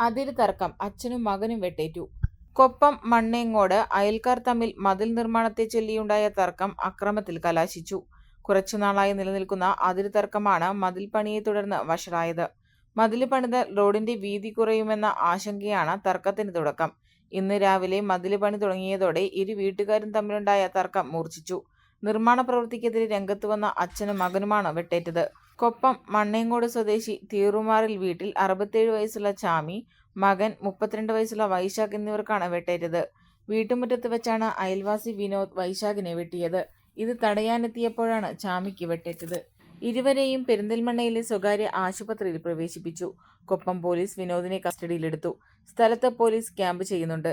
അതിര് തർക്കം അച്ഛനും മകനും വെട്ടേറ്റു. കൊപ്പം മണ്ണേങ്ങോട് അയൽക്കാർ തമ്മിൽ മതിൽ നിർമ്മാണത്തെ ചൊല്ലിയുണ്ടായ തർക്കം അക്രമത്തിൽ കലാശിച്ചു. കുറച്ചുനാളായി നിലനിൽക്കുന്ന അതിര് തർക്കമാണ് മതിൽ പണിയെ തുടർന്ന് വഷളായത്. മതിൽ പണിത് റോഡിന്റെ വീതി കുറയുമെന്ന ആശങ്കയാണ് തർക്കത്തിന് തുടക്കം. ഇന്ന് രാവിലെ മതിൽ പണി തുടങ്ങിയതോടെ ഇരു വീട്ടുകാരും തമ്മിലുണ്ടായ തർക്കം മൂർച്ഛിച്ചു. നിർമ്മാണ പ്രവൃത്തിക്കെതിരെ രംഗത്ത് വന്ന അച്ഛനും മകനുമാണ് വെട്ടേറ്റത്. കൊപ്പം മണ്ണേങ്കോട് സ്വദേശി തീറുമാറിൽ വീട്ടിൽ അറുപത്തേഴ് വയസ്സുള്ള ചാമി മകൻ മുപ്പത്തിരണ്ട് വയസ്സുള്ള വൈശാഖ് എന്നിവർക്കാണ് വെട്ടേറ്റത്. വീട്ടുമുറ്റത്ത് വെച്ചാണ് അയൽവാസി വിനോദ് വൈശാഖിനെ വെട്ടിയത്. ഇത് തടയാനെത്തിയപ്പോഴാണ് ചാമിക്ക് വെട്ടേറ്റത്. ഇരുവരെയും പെരിന്തൽമണ്ണയിലെ സ്വകാര്യ ആശുപത്രിയിൽ പ്രവേശിപ്പിച്ചു. കൊപ്പം പോലീസ് വിനോദിനെ കസ്റ്റഡിയിലെടുത്തു. സ്ഥലത്ത് പോലീസ് ക്യാമ്പ് ചെയ്യുന്നുണ്ട്.